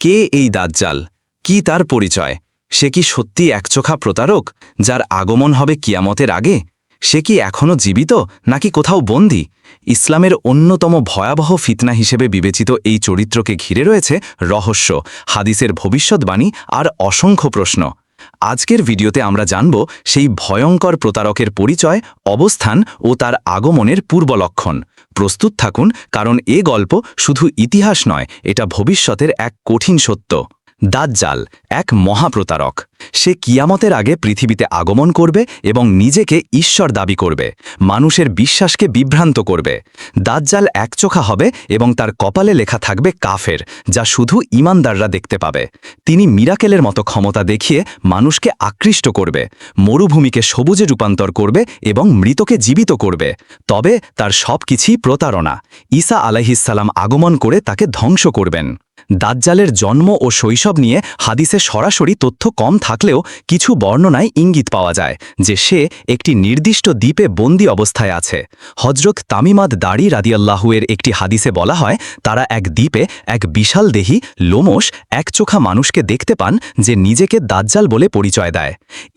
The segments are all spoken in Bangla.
কে এই দাজ্জাল? কি তার পরিচয়? সে কি সত্যি একচোখা প্রতারক, যার আগমন হবে কিয়ামতের আগে? সে কি এখনও জীবিত, নাকি কোথাও বন্দী? ইসলামের অন্যতম ভয়াবহ ফিতনা হিসেবে বিবেচিত এই চরিত্রকে ঘিরে রয়েছে রহস্য, হাদিসের ভবিষ্যৎবাণী আর অসংখ্য প্রশ্ন। আজকের ভিডিওতে আমরা জানব সেই ভয়ঙ্কর প্রতারকের পরিচয়, অবস্থান ও তার আগমনের পূর্বলক্ষণ। প্রস্তুত থাকুন কারণ এ গল্প শুধু ইতিহাস নয় এটা ভবিষ্যতের এক কঠিন সত্য। দাজ্জাল এক মহাপ্রতারক। সে কিয়ামতের আগে পৃথিবীতে আগমন করবে এবং নিজেকে ঈশ্বর দাবি করবে, মানুষের বিশ্বাসকে বিভ্রান্ত করবে। দাজ্জাল একচোখা হবে এবং তার কপালে লেখা থাকবে কাফের, যা শুধু ইমানদাররা দেখতে পাবে। তিনি মিরাকেলের মতো ক্ষমতা দেখিয়ে মানুষকে আকৃষ্ট করবে, মরুভূমিকে সবুজে রূপান্তর করবে এবং মৃতকে জীবিত করবে। তবে তার সব কিছুই প্রতারণা। ঈসা আলাইহিসাল্লাম আগমন করে তাকে ধ্বংস করবেন। দাজ্জালের জন্ম ও শৈশব নিয়ে হাদিসে সরাসরি তথ্য কম থাকলেও কিছু বর্ণনায় ইঙ্গিত পাওয়া যায় যে সে একটি নির্দিষ্ট দ্বীপে বন্দি অবস্থায় আছে। হজরত তামিমাদ দাড়ি রাদিয়াল্লাহুয়ের একটি হাদিসে বলা হয়, তারা এক দ্বীপে এক বিশাল দেহি লোমস একচোখা মানুষকে দেখতে পান যে নিজেকে দাজ্জাল বলে পরিচয় দেয়।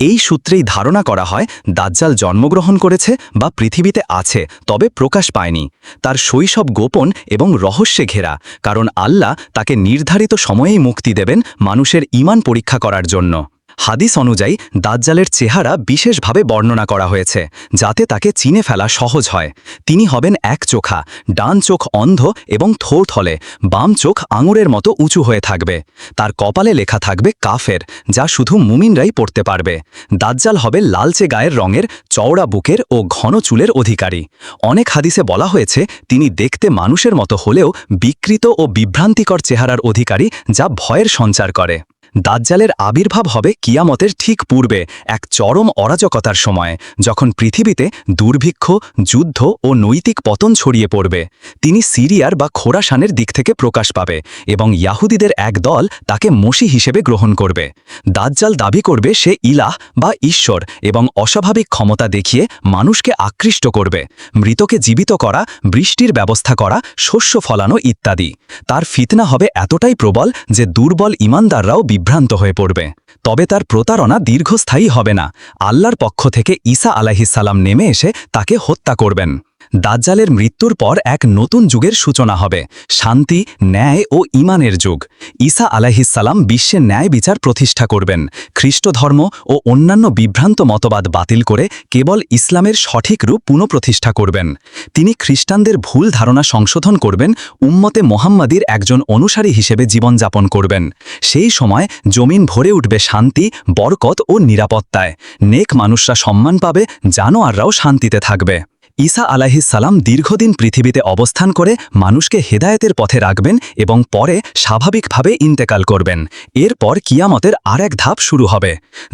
এই সূত্রেই ধারণা করা হয়, দাজ্জাল জন্মগ্রহণ করেছে বা পৃথিবীতে আছে, তবে প্রকাশ পায়নি। তার শৈশব গোপন এবং রহস্যে ঘেরা, কারণ আল্লাহ তাকে নির্ধারিত সময়েই মুক্তি দেবেন মানুষের ইমান পরীক্ষা করার জন্য। হাদিস অনুযায়ী, দাজ্জালের চেহারা বিশেষভাবে বর্ণনা করা হয়েছে, যাতে তাকে চিনে ফেলা সহজ হয়। তিনি হবেন এক চোখা, ডান চোখ অন্ধ এবং থোড়থলে বাম চোখ আঙুরের মতো উঁচু হয়ে থাকবে। তার কপালে লেখা থাকবে কাফের, যা শুধু মুমিনরাই পড়তে পারবে। দাজ্জাল হবে লালচে গায়ের রঙের, চওড়া বুকের ও ঘন চুলের অধিকারী। অনেক হাদিসে বলা হয়েছে, তিনি দেখতে মানুষের মতো হলেও বিকৃত ও বিভ্রান্তিকর চেহারার অধিকারী, যা ভয়ের সঞ্চার করে। দাজ্জালের আবির্ভাব হবে কিয়ামতের ঠিক পূর্বে, এক চরম অরাজকতার সময়, যখন পৃথিবীতে দুর্ভিক্ষ, যুদ্ধ ও নৈতিক পতন ছড়িয়ে পড়বে। তিনি সিরিয়ার বা খোরাসানের দিক থেকে প্রকাশ পাবে এবং ইয়াহুদিদের এক দল তাকে মসি হিসেবে গ্রহণ করবে। দাজ্জাল দাবি করবে সে ইলাহ বা ঈশ্বর এবং অস্বাভাবিক ক্ষমতা দেখিয়ে মানুষকে আকৃষ্ট করবে। মৃতকে জীবিত করা, বৃষ্টির ব্যবস্থা করা, শস্য ফলানো ইত্যাদি। তার ফিতনা হবে এতটাই প্রবল যে দুর্বল ইমানদাররাও বিভ্রান্ত হয়ে পড়বে। তবে তার প্রতারণা দীর্ঘস্থায়ী হবে না। আল্লাহর পক্ষ থেকে ঈসা আলাহিসাল্লাম নেমে এসে তাকে হত্যা করবেন। দাজ্জালের মৃত্যুর পর এক নতুন যুগের সূচনা হবে। শান্তি, ন্যায় ও ইমানের যুগ। ঈসা আলাহিসাল্লাম বিশ্বে ন্যায় বিচার প্রতিষ্ঠা করবেন। খ্রিস্ট ধর্ম ও অন্যান্য বিভ্রান্ত মতবাদ বাতিল করে কেবল ইসলামের সঠিক রূপ পুনঃপ্রতিষ্ঠা করবেন। তিনি খ্রিস্টানদের ভুল ধারণা সংশোধন করবেন, উম্মতে মোহাম্মদীর একজন অনুসারী হিসেবে জীবনযাপন করবেন। সেই সময় জমিন ভরে উঠবে শান্তি, বরকত ও নিরাপত্তায়। নেক মানুষরা সম্মান পাবে, জানোয়াররাও শান্তিতে থাকবে। ঈসা আলাহিসাল্লাম দীর্ঘদিন পৃথিবীতে অবস্থান করে মানুষকে হেদায়েতের পথে রাখবেন এবং পরে স্বাভাবিকভাবে ইন্তেকাল করবেন। এরপর কিয়ামতের আর এক ধাপ শুরু হবে।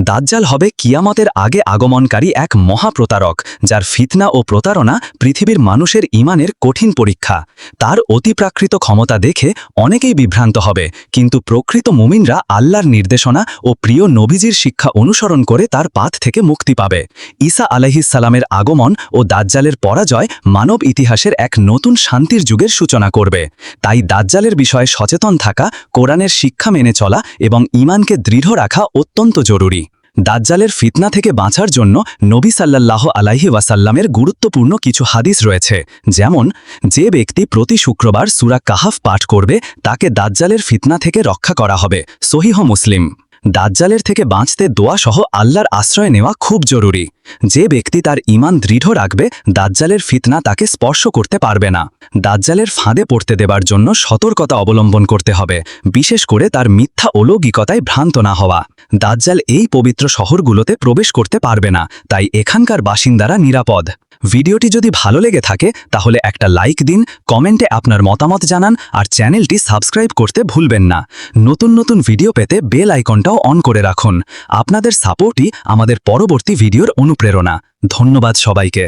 দাজ্জাল হবে কিয়ামতের আগে আগমনকারী এক মহাপ্রতারক, যার ফিতনা ও প্রতারণা পৃথিবীর মানুষের ইমানের কঠিন পরীক্ষা। তার অতিপ্রাকৃত ক্ষমতা দেখে অনেকেই বিভ্রান্ত হবে, কিন্তু প্রকৃত মুমিনরা আল্লাহর নির্দেশনা ও প্রিয় নবীজির শিক্ষা অনুসরণ করে তার পাথ থেকে মুক্তি পাবে। ঈসা আলাহিসাল্লামের আগমন ও দাজ্জালের দাজ্জালের পরাজয় মানব ইতিহাসের এক নতুন শান্তির যুগের সূচনা করবে। তাই দাজ্জালের বিষয়ে সচেতন থাকা, কোরআনের শিক্ষা মেনে চলা এবং ইমানকে দৃঢ় রাখা অত্যন্ত জরুরি। দাজ্জালের ফিতনা থেকে বাঁচার জন্য নবী সাল্লাল্লাহ আলাইহি ওয়াসাল্লামের গুরুত্বপূর্ণ কিছু হাদিস রয়েছে। যেমন, যে ব্যক্তি প্রতি শুক্রবার সুরা কাহাফ পাঠ করবে, তাকে দাজ্জালের ফিতনা থেকে রক্ষা করা হবে। সহিহ মুসলিম। দাজ্জালের থেকে বাঁচতে দোয়া সহ আল্লাহর আশ্রয় নেওয়া খুব জরুরি। যে ব্যক্তি তার ইমান দৃঢ় রাখবে, দাজ্জালের ফিতনা তাকে স্পর্শ করতে পারবে না। দাজ্জালের ফাঁদে পড়তে দেবার জন্য সতর্কতা অবলম্বন করতে হবে, বিশেষ করে তার মিথ্যা অলৌকিকতায় ভ্রান্ত না হওয়া। দাজ্জাল এই পবিত্র শহরগুলোতে প্রবেশ করতে পারবে না, তাই এখানকার বাসিন্দারা নিরাপদ। ভিডিওটি যদি ভালো লেগে থাকে, তাহলে একটা লাইক দিন, কমেন্টে আপনার মতামত জানান, আর চ্যানেলটি সাবস্ক্রাইব করতে ভুলবেন না। নতুন নতুন ভিডিও পেতে বেল আইকনটাও অন করে রাখুন। আপনাদের সাপোর্টই আমাদের পরবর্তী ভিডিওর অনুপ্রেরণা। ধন্যবাদ সবাইকে।